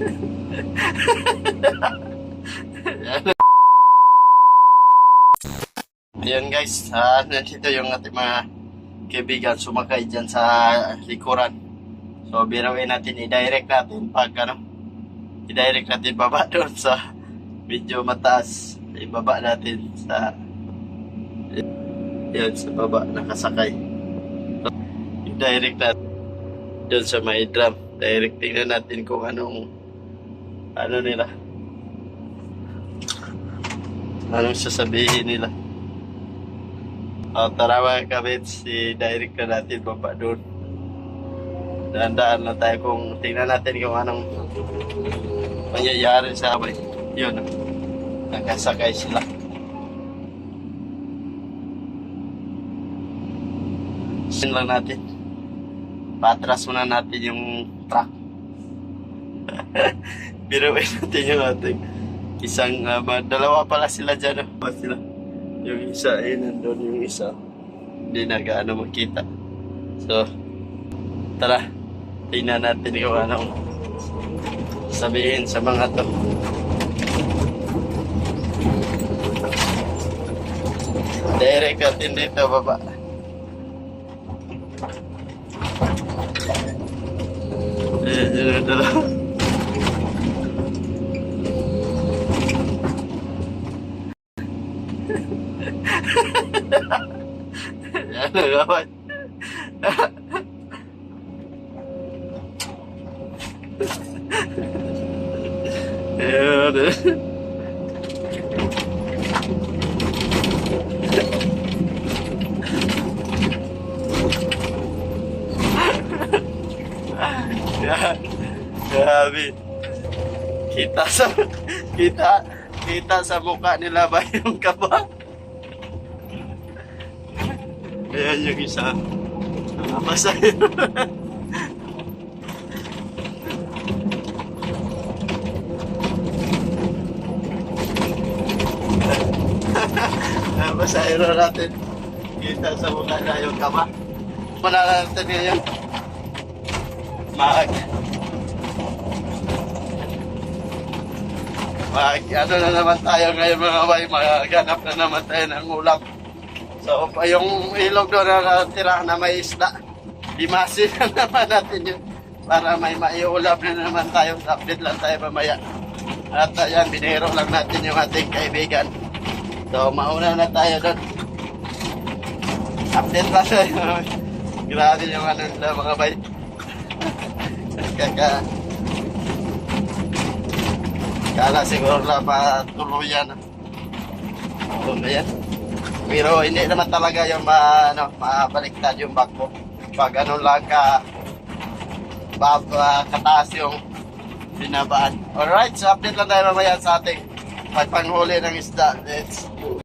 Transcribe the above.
Ayan guys, ah, nandito yung ating mga kaibigan sumakay dyan sa likuran. So, birawin natin, i-direct natin pag ano, i-direct natin baba doon sa medyo mataas. Ibaba natin sa yan, sa baba, nakasakay. So, i-direct natin doon sa may drum. Direct tingnan natin kung anong ano nila. Anong sasabihin nila. O, tara mga kabits, i-direct na natin baba doon. Dahan-dahan na tayo kung tingnan natin kung anong mangyayari sa abay. Yun, nakasakay sila. Sin lang natin. Patras muna natin yung truck. Biruin natin yung ating isang, uh, dalawa pala sila dyan. Oh. Ba sila? Yung isa, eh, nandun yung isa. Hindi na gaano makita. So, tara. Tingnan natin kung anong sabihin sa mga to. Direct natin dito, baba. Eh, dito, dito. Ano naman? Ayun. Yan. Grabe. Kita sa kita kita sa mukha nila ba yung kaba? Ayan yung isa. Nakapasay. Napasayro natin. Kita sa mukha na yung kaba. Wala natin ngayon. Mag. Mag, ano na naman tayo ngayon mga bay, magaganap na naman tayo ng ulam. So, pa yung ilog doon na natira na may isda, limasin na naman natin yun para may maiulam na naman tayo. Update lang tayo mamaya. At ayan, biniro lang natin yung ating kaibigan. So, mauna na tayo doon. Update lang tayo. Grabe yung ano nila mga bay. Kaka... Kala siguro na patuluyan. Ano na yan? Pero hindi naman talaga yung ma, ano, mabaliktad yung bagbo. Pag ano lang ka, bab, ah, kataas yung binabaan. Alright, so update lang tayo mamaya sa ating pagpanghuli ng isda. Let's go.